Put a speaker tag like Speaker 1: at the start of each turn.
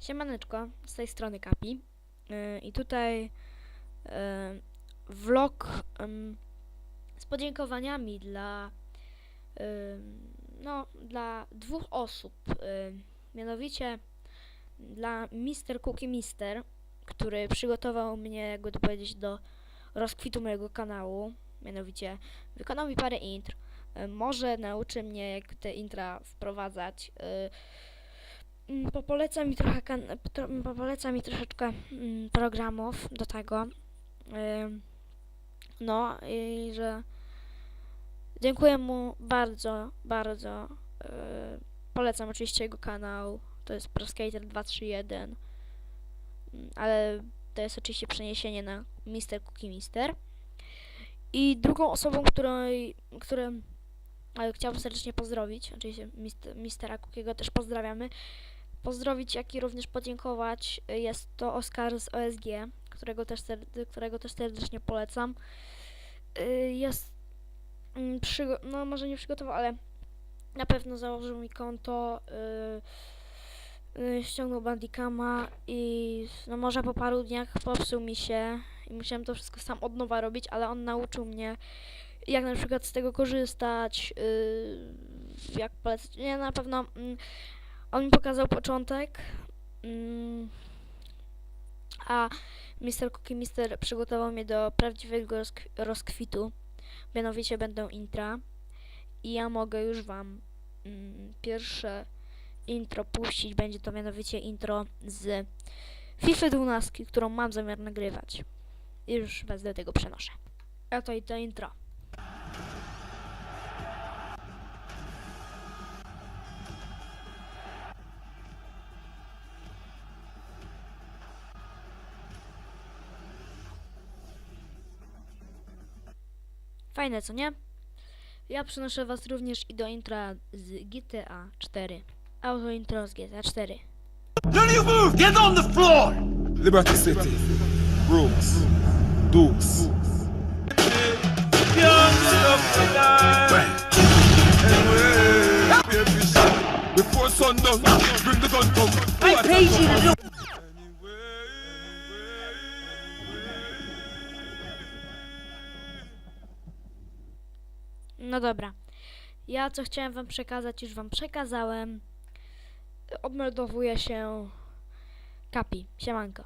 Speaker 1: Siemaneczko, z tej strony Kapi. Yy, I tutaj yy, vlog ym, z podziękowaniami dla ym, no, dla dwóch osób. ym, mianowicie dla Mr. Cookie Mister, który przygotował mnie, jakby to powiedzieć, do rozkwitu mojego kanału. Mianowicie wykonał mi parę intr. Y, może nauczy mnie, jak te intra wprowadzać. Y, Mm, Popoleca mi trochę, tro, popoleca mi troszeczkę mm, programów do tego. No i że dziękuję mu bardzo, bardzo. Yy, polecam oczywiście jego kanał. To jest ProSkater 231. Mm, Ale to jest oczywiście przeniesienie na Mister Cookie Mister. I drugą osobą, której, którą e, chciałbym serdecznie pozdrowić, oczywiście mister, Mistera Cookiego też pozdrawiamy, pozdrowić, jak i również podziękować. Jest to Oskar z OSG, którego też, którego też serdecznie polecam. Y, Jest, mm, no może nie przygotował, ale na pewno założył mi konto, y, y, ściągnął Bandicama i no może po paru dniach popsuł mi się i musiałem to wszystko sam od nowa robić, ale on nauczył mnie jak na przykład z tego korzystać, jak polecać. Nie, na pewno mm, on mi pokazał początek, mm, a Mr. Cookie Mister przygotował mnie do prawdziwego rozk- rozkwitu. Mianowicie będą intra i ja mogę już wam mm, pierwsze intro puścić. Będzie to mianowicie intro z FIFA 12, którą mam zamiar nagrywać. I już was do tego przenoszę. A to i to intro. Fajne, co nie? Ja przenoszę was również i do intra z GTA 4. Auto intro z GTA 4.
Speaker 2: None of you move! Get on the floor!
Speaker 3: Liberty City, Rooms, Dukes. Before sundown, bring the gun come.
Speaker 2: I paid you
Speaker 1: No dobra. Ja co chciałem wam przekazać, już wam przekazałem. Odmeldowuje się Kapi. Siemanko.